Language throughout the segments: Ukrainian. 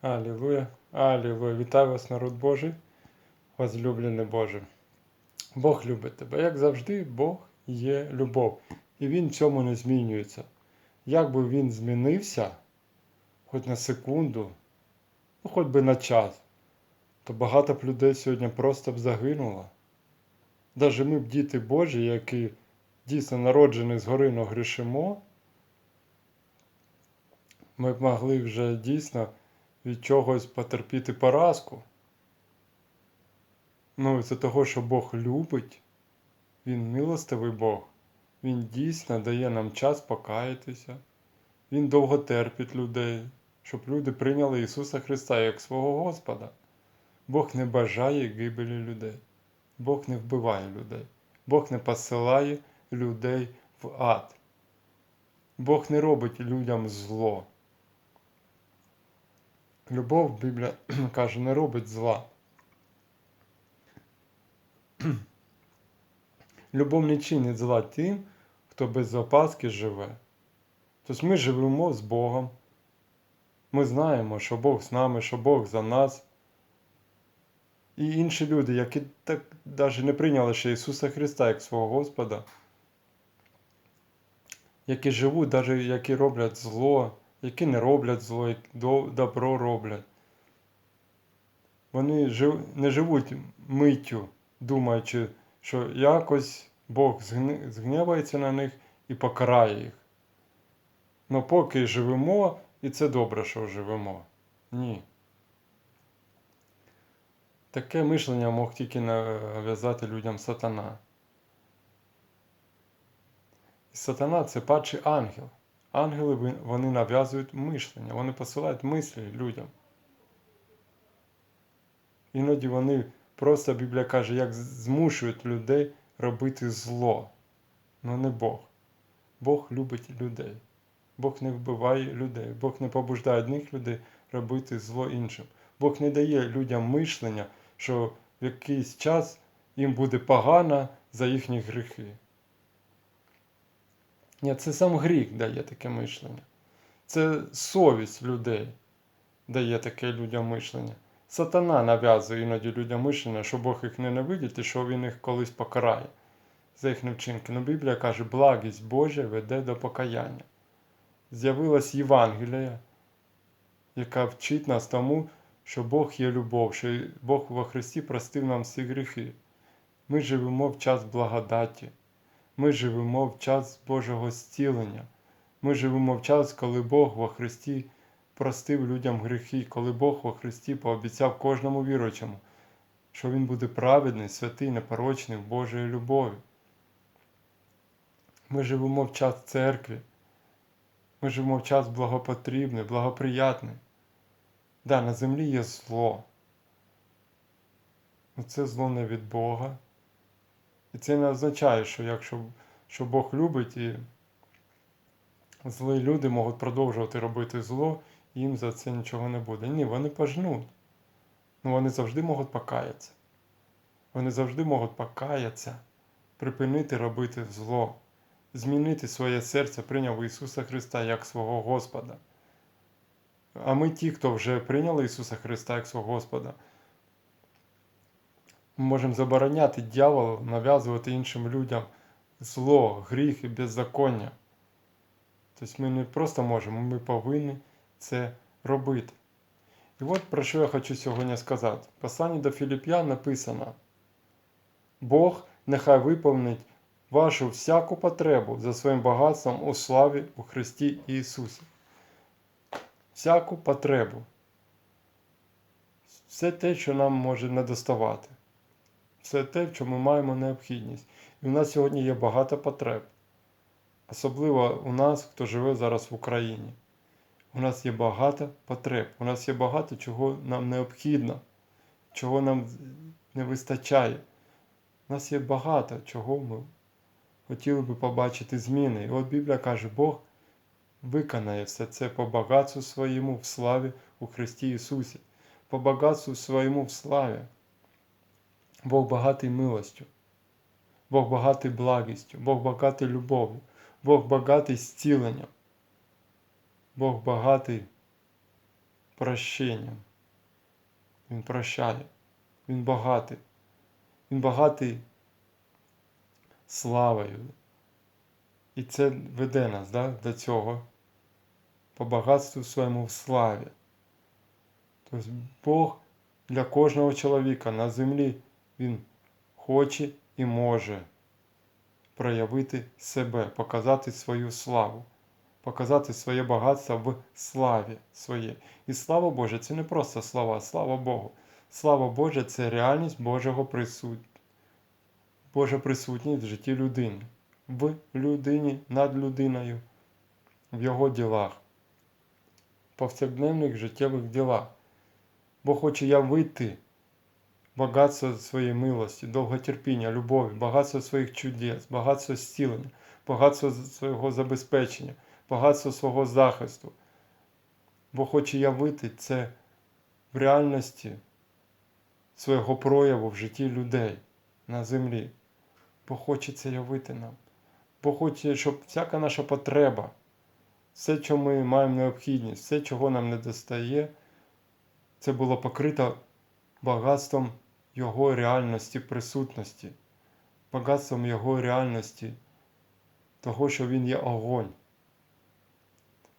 Алілуя, Алілуя. Вітаю вас, народ Божий, возлюблений Боже. Бог любить тебе. Як завжди, Бог є любов. І Він в цьому не змінюється. Як би він змінився, хоч на секунду, ну хоч би на час, то багато б людей сьогодні просто б загинуло. Даже ми б діти Божі, які дійсно народжені згори, но грішимо, ми б могли вже дійсно від чогось потерпіти поразку. Ну, це того, що Бог любить, Він милостивий Бог, Він дійсно дає нам час покаятися, Він довго терпить людей, щоб люди прийняли Ісуса Христа як свого Господа. Бог не бажає гибелі людей, Бог не вбиває людей, Бог не посилає людей в ад. Бог не робить людям зло. Любов, Біблія каже, не робить зла. Любов не чинить зла тим, хто без опаски живе. Тобто ми живемо з Богом. Ми знаємо, що Бог з нами, що Бог за нас. І інші люди, які так навіть не прийняли ще Ісуса Христа як свого Господа, які живуть, навіть які роблять зло, які не роблять зло, добро роблять. Вони жив, не живуть миттю, думаючи, що якось Бог згнівається на них і покарає їх. Ну поки живемо, і це добре, що живемо. Ні. Таке мишлення мог тільки нав'язати людям сатана. Сатана це падший ангел. Ангели вони нав'язують мишлення, вони посилають мислі людям. Іноді вони просто Біблія каже, як змушують людей робити зло. Ну не Бог. Бог любить людей. Бог не вбиває людей, Бог не побуждає одних людей робити зло іншим. Бог не дає людям мишлення, що в якийсь час їм буде погано за їхні гріхи. Ні, це сам гріх дає таке мишлення. Це совість людей дає таке людям мишлення. Сатана нав'язує іноді людям мишлення, що Бог їх ненавидить і що Він їх колись покарає за їхні вчинки. Ну Біблія каже, благість Божа веде до покаяння. З'явилась Євангелія, яка вчить нас тому, що Бог є любов, що Бог во Христі простив нам всі гріхи. Ми живемо в час благодаті. Ми живемо в час Божого зцілення. Ми живемо в час, коли Бог во Христі простив людям гріхи, коли Бог во Христі пообіцяв кожному віруючому, що Він буде праведний, святий, непорочний в Божої любові. Ми живемо в час церкви. Ми живемо в час благопотрібний, благоприятний. Да, на землі є зло. Але це зло не від Бога. І це не означає, що якщо що Бог любить і злі люди можуть продовжувати робити зло, і їм за це нічого не буде. Ні, вони пожнуть. Ну вони завжди можуть покаятися. Вони завжди можуть покаятися, припинити робити зло, змінити своє серце, прийняв Ісуса Христа як свого Господа. А ми ті, хто вже прийняли Ісуса Христа як свого Господа, ми можемо забороняти дьяволу, нав'язувати іншим людям зло, гріх і беззаконня. Тобто ми не просто можемо, ми повинні це робити. І от про що я хочу сьогодні сказати. В посланні до Філіп'ян написано: Бог нехай виповнить вашу всяку потребу за своїм багатством у славі у Христі Ісусі. Всяку потребу. Все те, що нам може недоставати. Все те, в чому маємо необхідність. І у нас сьогодні є багато потреб. Особливо у нас, хто живе зараз в Україні. У нас є багато потреб, у нас є багато чого нам необхідно, чого нам не вистачає. У нас є багато чого ми хотіли би побачити зміни. І от Біблія каже, Бог виконає все це по багатству своєму в славі у Христі Ісусі, по багатству своєму в славі. Бог багатий милостю, Бог багатий благістю, Бог багатий любов'ю, Бог багатий зціленням, Бог багатий прощенням. Він прощає. Він багатий. Він багатий славою. І це веде нас да, до цього по багатству своєму в славі. Тобто Бог для кожного чоловіка на землі Він хоче і може проявити себе, показати свою славу, показати своє багатство в славі своє. І слава Божа це не просто слова, слава Богу. Слава Божа це реальність Божого присут... Божа присутність в житті людини, в людині, над людиною, в його ділах, повсякденних життєвих ділах. Бог хоче явити багатство своєї милості, довготерпіння, любові, багатство своїх чудес, багатство зцілення, багатство свого забезпечення, багатство свого захисту. Бог хоче явити це в реальності свого прояву в житті людей на землі. Бог хоче це явити нам. Бог хоче, щоб всяка наша потреба, все, що ми маємо необхідність, все, чого нам не достає, це було покрито багатством Його реальності присутності, багатством Його реальності, того, що Він є огонь,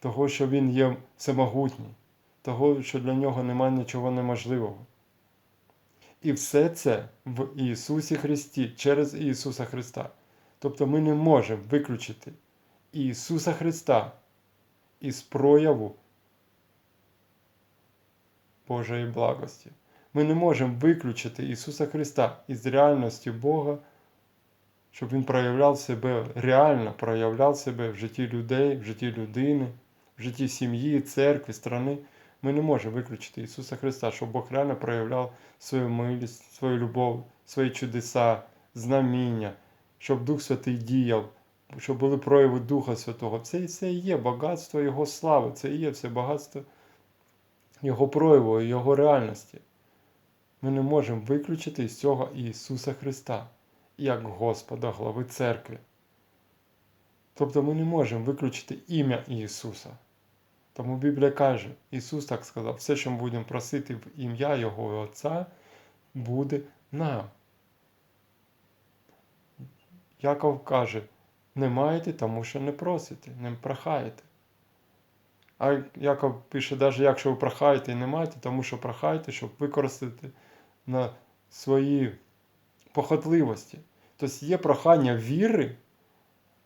того, що Він є всемогутній, того, що для нього немає нічого неможливого. І все це в Ісусі Христі, через Ісуса Христа. Тобто ми не можемо виключити Ісуса Христа із прояву Божої благості. Ми не можемо виключити Ісуса Христа із реальності Бога, щоб Він проявляв себе реально, проявляв себе в житті людей, в житті людини, в житті сім'ї, церкви, страни. Ми не можемо виключити Ісуса Христа, щоб Бог реально проявляв свою милість, свою любов, свої чудеса, знаміння, щоб Дух Святий діяв, щоб були прояви Духа Святого. Це все і є багатство Його слави, це і є все багатство Його прояву, Його реальності. Ми не можемо виключити із цього Ісуса Христа, як Господа, глави церкви. Тобто ми не можемо виключити ім'я Ісуса. Тому Біблія каже, Ісус так сказав, все, що ми будемо просити в ім'я Його Отця, буде нам. Яков каже, не маєте, тому що не просите, не прохаєте. А Яков пише, навіть якщо ви прохаєте і не маєте, тому що прохаєте, щоб використати на свої похотливості. Тобто є прохання віри,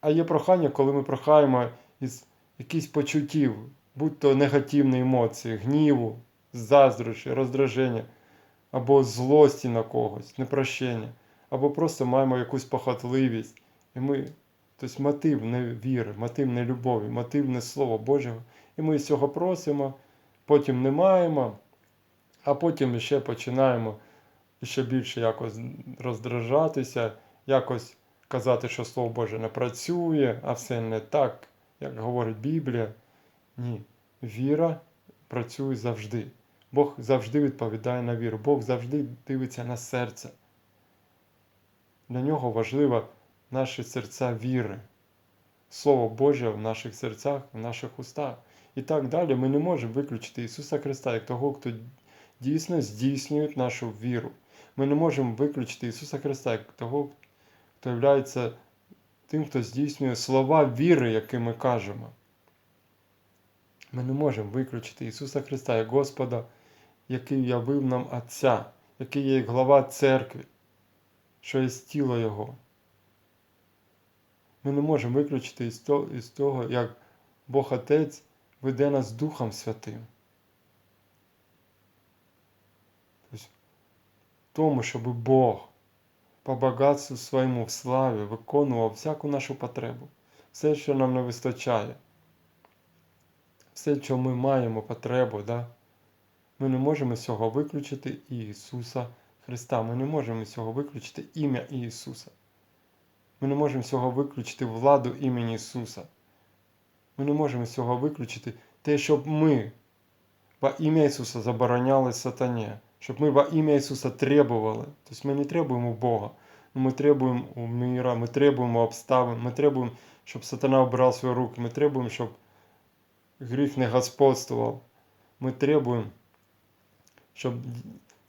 а є прохання, коли ми прохаємо із якихось почуттів, будь то негативні емоції, гніву, заздрощі, роздраження, або злості на когось, непрощення, або просто маємо якусь похотливість. І ми, тобто мотив не віри, мотив не любові, мотив не Слова Божого. І ми цього просимо, потім не маємо, а потім ще починаємо ще більше якось роздражатися, якось казати, що Слово Боже не працює, а все не так, як говорить Біблія. Ні, віра працює завжди. Бог завжди відповідає на віру, Бог завжди дивиться на серце. Для нього важливо наші серця віри, Слово Боже в наших серцях, в наших устах. І так далі ми не можемо виключити Ісуса Христа як того, хто дійсно здійснює нашу віру. Ми не можемо виключити Ісуса Христа як того, хто є тим, хто здійснює слова віри, які ми кажемо. Ми не можемо виключити Ісуса Христа як Господа, який явив нам Отця, який є глава церкви, що є тіло Його. Ми не можемо виключити із того, як Бог Отець веде нас Духом Святим. Тому, щоб Бог по багатству своєму в славі виконував всяку нашу потребу, все, що нам не вистачає, все, що ми маємо потребу, да? ми не можемо з цього виключити Ісуса Христа. Ми не можемо з цього виключити ім'я Ісуса. Ми не можемо з цього виключити владу імені Ісуса. Ми не можемо з цього виключити те, щоб ми во ім'я Ісуса забороняли сатані, щоб ми во ім'я Ісуса требували. Тобто ми не требуємо Бога, но ми требуємо у мира, ми требуємо обставин, ми требуємо, щоб сатана обрав свої руки, ми требуємо, щоб гріх не господствував ми требуємо, щоб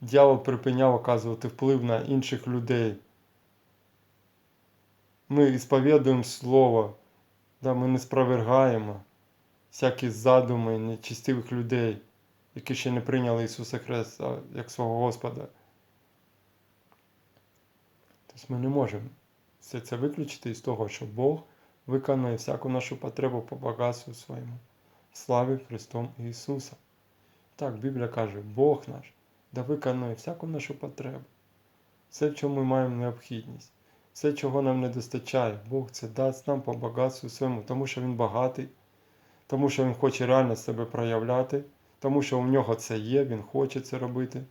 дьявол припиняв оказувати вплив на інших людей. Ми сповідуємо Слово, да, ми не спровергаємо всякі задуми нечистивих людей, які ще не прийняли Ісуса Христа як свого Господа. Тобто ми не можемо все це виключити із того, що Бог виконує всяку нашу потребу по багатству своєму. Славі Христом Ісуса. Так, Біблія каже, Бог наш да виконує всяку нашу потребу. Все, в чому ми маємо необхідність, все, чого нам не достачає, Бог це дасть нам по багатству своєму, тому що Він багатий, тому що Він хоче реально себе проявляти, тому що у нього це є, Він хоче це робити,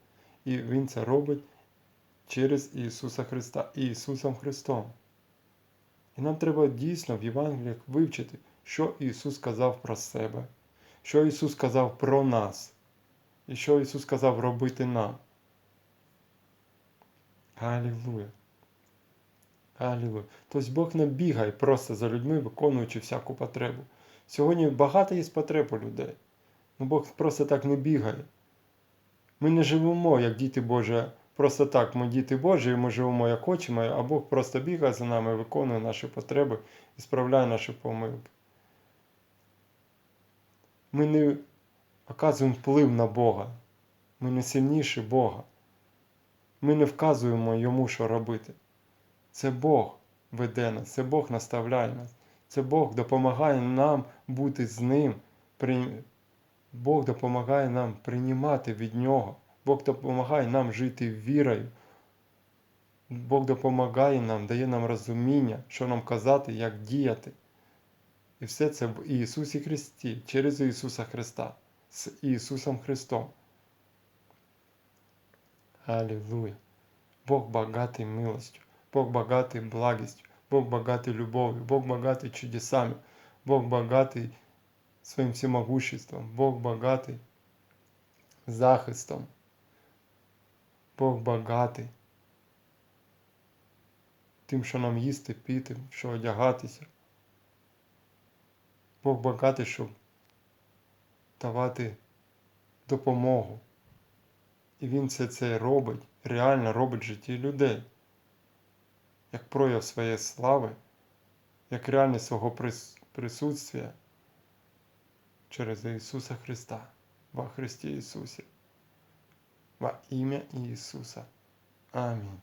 і Він це робить через Ісуса Христа і Ісусом Христом. І нам треба дійсно в Євангеліях вивчити, що Ісус сказав про себе, що Ісус сказав про нас, і що Ісус сказав робити нам. Алілуя. Алілуя. Тобто Бог не бігає просто за людьми, виконуючи всяку потребу. Сьогодні багато є потреб у людей. Ну Бог просто так не бігає. Ми не живемо, як діти Божі, просто так. Ми діти Божі, ми живемо як хочемо, а Бог просто бігає за нами, виконує наші потреби і справляє наші помилки. Ми не оказуємо вплив на Бога. Ми не сильніші Бога. Ми не вказуємо йому, що робити. Це Бог веде нас, це Бог наставляє нас, це Бог допомагає нам бути з Ним. При... Бог допомагає нам приймати від Нього. Бог допомагає нам жити вірою. Бог допомагає нам, дає нам розуміння, що нам казати, як діяти. І все це в Ісусі Христі, через Ісуса Христа, з Ісусом Христом. Аллилуйя. Бог богатый милостью, Бог богатый благостью, Бог богатый любовью, Бог богатый чудесами, Бог богатый своим всемогуществом, Бог богатый захистом, Бог багатий тим, що нам їсти, піти, що одягатися. Бог багатий, щоб давати допомогу. І Він все це робить, реально робить в житті людей, як прояв своєї слави, як реальність свого присутствия через Ісуса Христа, во Христі Ісусі, во ім'я Ісуса. Амінь.